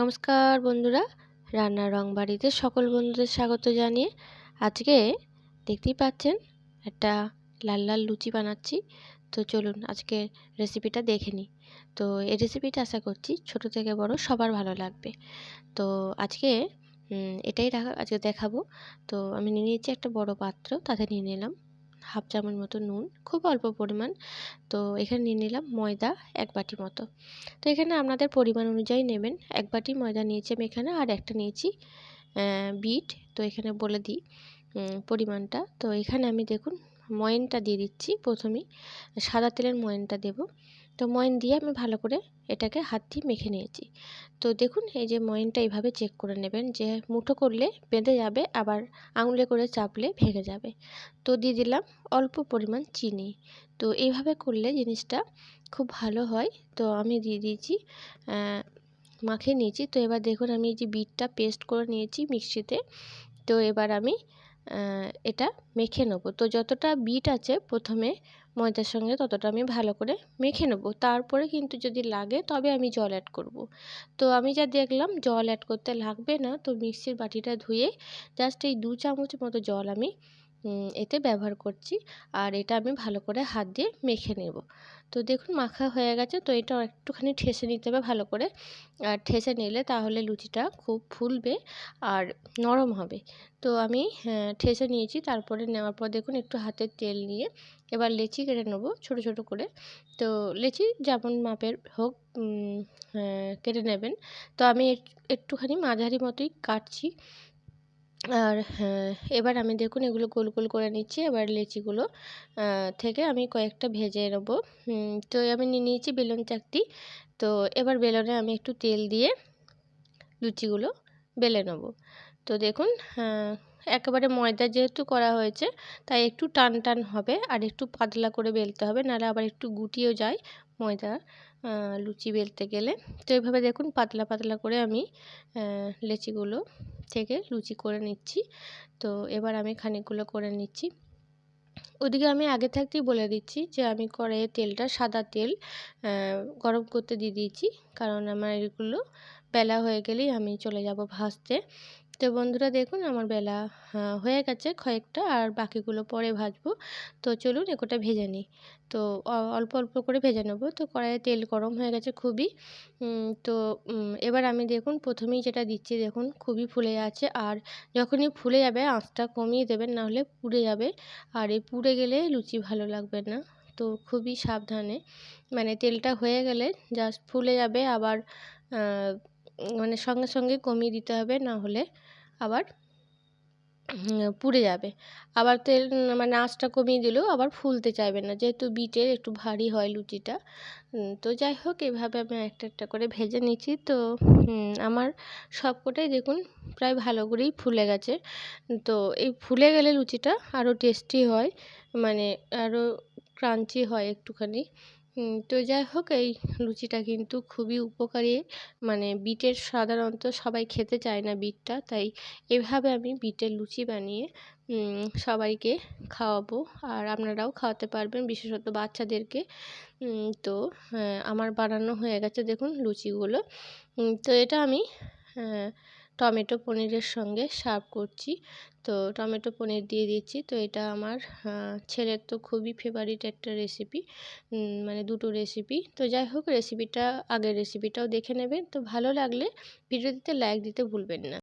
নমস্কার বন্ধুরা, রান্নার রং বাড়িতে সকল বন্ধুদের স্বাগত জানিয়ে আজকে দেখতেই পাচ্ছেন একটা লাল লাল লুচি বানাচ্ছি। তো চলুন আজকে রেসিপিটা দেখে নিই। তো এই রেসিপিটা আশা করছি ছোট থেকে বড় সবার ভালো লাগবে। তো আজকে এটাই আজকে দেখাবো। তো আমি নিয়ে নিয়েছি একটা বড় পাত্র, তাতে নিয়ে নিলাম। হাফ চামচ মতো নুন, খুব অল্প পরিমাণ। তো এখানে নিয়ে নিলাম ময়দা এক বাটি মতো। তো এখানে আপনাদের পরিমাণ অনুযায়ী নেবেন। এক বাটি ময়দা নিয়েছি আমি এখানে আর একটা নিয়েছি বিট। তো এখানে বলে দিই পরিমাণটা। তো এখানে আমি দেখুন, ময়নটা দিয়ে দিচ্ছি প্রথমেই। সাদা তেলের ময়নটা দেব। তো ময়ন দিয়ে আমি ভালো করে এটাকে হাত দিয়ে মেখে নিয়েছি। তো দেখুন, এই যে ময়নটা এইভাবে চেক করে নেবেন যে মুঠো করলে বেঁধে যাবে, আবার আঙুলে করে চাপলে ভেঙে যাবে। তো দিয়ে দিলাম অল্প পরিমাণ চিনি। তো এইভাবে করলে জিনিসটা খুব ভালো হয়। তো আমি দিয়ে দিয়েছি মাখিয়ে নিয়েছি। তো এবার দেখুন, আমি এই যে বিটটা পেস্ট করে নিয়েছি মিক্সিতে তো এবার আমি এটা মেখে নেব। তো যতটা বিট আছে প্রথমে ময়দার সঙ্গে ততটা আমি ভালো করে মেখে নেব। তারপরে কিন্তু যদি লাগে তবে আমি জল অ্যাড করব। তো আমি যা দেখলাম জল অ্যাড করতে লাগবে না। তো মিক্সির বাটিটা ধুয়ে জাস্ট এই দু চামচ মতো জল আমি এতে ব্যবহার করছি। আর এটা আমি ভালো করে হাত দিয়ে মেখে নেব। তো দেখুন মাখা হয়ে গেছে, তো এটা একটুখানি ঠেসে নিতে হবে ভালো করে। আর ঠেসে নিলে তাহলে লুচিটা খুব ফুলবে আর নরম হবে। তো আমি ঠেসে নিয়েছি। তারপরে নেওয়ার পর দেখুন একটু হাতে তেল নিয়ে এবার লেচি কেটে নেব ছোটো ছোটো করে। তো লেচি যেমন মাপের হোক কেটে নেবেন। তো আমি একটুখানি মাঝারি মতোই কাটছি। আর হ্যাঁ, এবার আমি দেখুন এগুলো গোল গোল করে নিচ্ছি। এবার লিচিগুলো থেকে আমি কয়েকটা ভেজে নেব। তো আমি নিয়ে নিয়েছি বেলুন চাকতি তো এবার বেলনে আমি একটু তেল দিয়ে লুচিগুলো বেলে নেব। তো দেখুন একেবারে ময়দা যেহেতু করা হয়েছে তাই একটু টান টান হবে। আর একটু পাতলা করে বেলতে হবে নাহলে আবার একটু গুটিয়েও যায় ময়দা লুচি বেলতে গেলে। তো এইভাবে দেখুন পাতলা পাতলা করে আমি লেচিগুলো থেকে লুচি করে নিচ্ছি। তো এবার আমি খানিকগুলো করে নিচ্ছি। ওদিকে আমি আগে থাকতেই বলে দিচ্ছি যে আমি কড়াইয়ে তেলটা সাদা তেল গরম করতে দিয়ে দিয়েছি। কারণ আমার এগুলো বেলা হয়ে গেলেই আমি চলে যাব ভাজতে তো বন্ধুরা দেখুন আমার বেলা হয়ে গেছে কয়েকটা আর বাকিগুলো পরে ভাজবো। তো চলুন এগোটা ভেজে নিই। তো অল্প অল্প করে ভেজে নেব। তো কড়াইয়ে তেল গরম হয়ে গেছে খুবই। তো এবার আমি দেখুন প্রথমেই যেটা দিচ্ছি দেখুন খুবই ফুলে আছে আর যখনই ফুলে যাবে আঁচটা কমিয়ে দেবেন নাহলে পুড়ে যাবে। আর এই পুড়ে গেলে লুচি ভালো লাগবে না। তো খুবই সাবধানে মানে তেলটা হয়ে গেলে জাস্ট ফুলে যাবে আবার মানে সঙ্গে সঙ্গে কমিয়ে দিতে হবে, না হলে আবার পুড়ে যাবে। আবার তেল মানে আঁচটা কমিয়ে দিলেও আবার ফুলতে চাইবে না, যেহেতু বিটের একটু ভারী হয় লুচিটা। তো যাই হোক, এভাবে আমি একটা একটা করে ভেজে নিচ্ছি তো আমার সবকটাই দেখুন প্রায় ভালো করেই ফুলে গেছে। তো এই ফুলে গেলে লুচিটা আরও টেস্টি হয় মানে আরও ক্রাঞ্চি হয় একটুখানি। তো যাই হোক এই লুচিটা কিন্তু খুবই উপকারী। মানে বিটের সাধারণত সবাই খেতে চায় না বিটটা, তাই এভাবে আমি বিটের লুচি বানিয়ে সবাইকে খাওয়াবো। আর আপনারাও খাওয়াতে পারবেন, বিশেষত বাচ্চাদেরকে। তো আমার বানানো হয়ে গেছে, দেখুন লুচিগুলো। তো এটা আমি টমেটো পনিরের সঙ্গে সার্ভ করছি। তো টমেটো পনির দিয়ে দিচ্ছি। তো এটা আমার ছেলের তো খুবই ফেভারিট একটা রেসিপি মানে দুটো রেসিপি তো যাই হোক রেসিপিটা আগের রেসিপিটাও দেখে নেবেন। তো ভালো লাগলে ভিডিওটিতে লাইক দিতে ভুলবেন না।